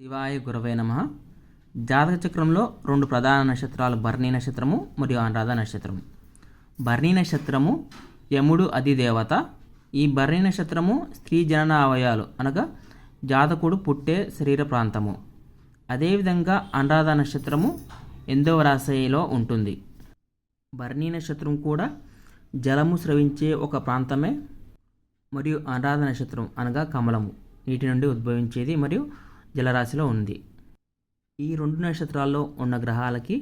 శివాయ గురవే నమ. జాతక చక్రంలో రెండు ప్రధాన నక్షత్రాలు భరణి నక్షత్రము మరియు అనురాధ నక్షత్రము. భరణి నక్షత్రము యముడు అధిదేవత ఈ భరణి నక్షత్రము స్త్రీ జనన అవయాలు అనగా జాతకుడు పుట్టే శరీర ప్రాంతము. అదేవిధంగా అనురాధ నక్షత్రము ఎందవ రాశిలో ఉంటుంది. భరణి నక్షత్రం కూడా జలము స్రవించే ఒక ప్రాంతమే మరియు అనురాధ నక్షత్రం అనగా కమలము. నీటి నుండి ఉద్భవించేది మరియు జలరాశిలో ఉంది. ఈ రెండు నక్షత్రాల్లో ఉన్న గ్రహాలకి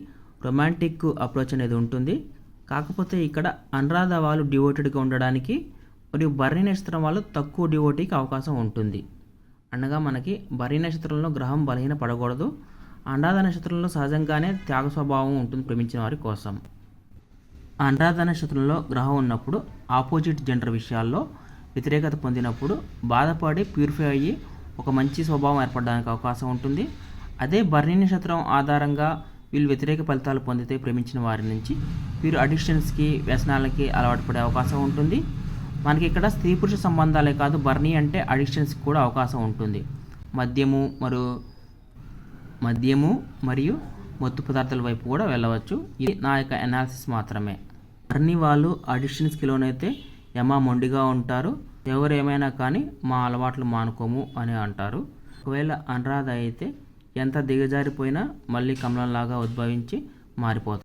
రొమాంటిక్ అప్రోచ్ అనేది ఉంటుంది. కాకపోతే ఇక్కడ అనురాధ వాళ్ళు డివోటెడ్గా ఉండడానికి మరియు భరణి నక్షత్రం వాళ్ళు తక్కువ డివోటీకి అవకాశం ఉంటుంది. అనగా మనకి భరణి నక్షత్రంలో గ్రహం బలహీన పడకూడదు. అనురాధ నక్షత్రంలో సహజంగానే త్యాగ స్వభావం ఉంటుంది ప్రేమించిన వారి కోసం. అనురాధ నక్షత్రంలో గ్రహం ఉన్నప్పుడు ఆపోజిట్ జెండర్ విషయాల్లో వ్యతిరేకత పొందినప్పుడు బాధపడి ప్యూరిఫై అయ్యి ఒక మంచి స్వభావం ఏర్పడడానికి అవకాశం ఉంటుంది. అదే భరణి నక్షత్రం ఆధారంగా వీళ్ళు వ్యతిరేక ఫలితాలు పొందితే ప్రేమించిన వారి నుంచి వీరు అడిక్షన్స్కి వ్యసనాలకి అలవాటు పడే అవకాశం ఉంటుంది. మనకి ఇక్కడ స్త్రీ పురుష సంబంధాలే కాదు బర్నీ అంటే అడిక్షన్స్కి కూడా అవకాశం ఉంటుంది. మద్యము మరియు మద్యము మరియు మత్తు పదార్థాల వైపు కూడా వెళ్ళవచ్చు. ఇది నా యొక్క అనాలిసిస్ మాత్రమే. బర్నీ వాళ్ళు అడిషన్స్కి లోనైతే యమ మొండిగా ఉంటారు. ఎవరు ఏమైనా కానీ మా అలవాట్లు మానుకోము అని అంటారు. ఒకవేళ అనురాధ అయితే ఎంత దిగజారిపోయినా మళ్ళీ కమలంలాగా ఉద్భవించి మారిపోతుంది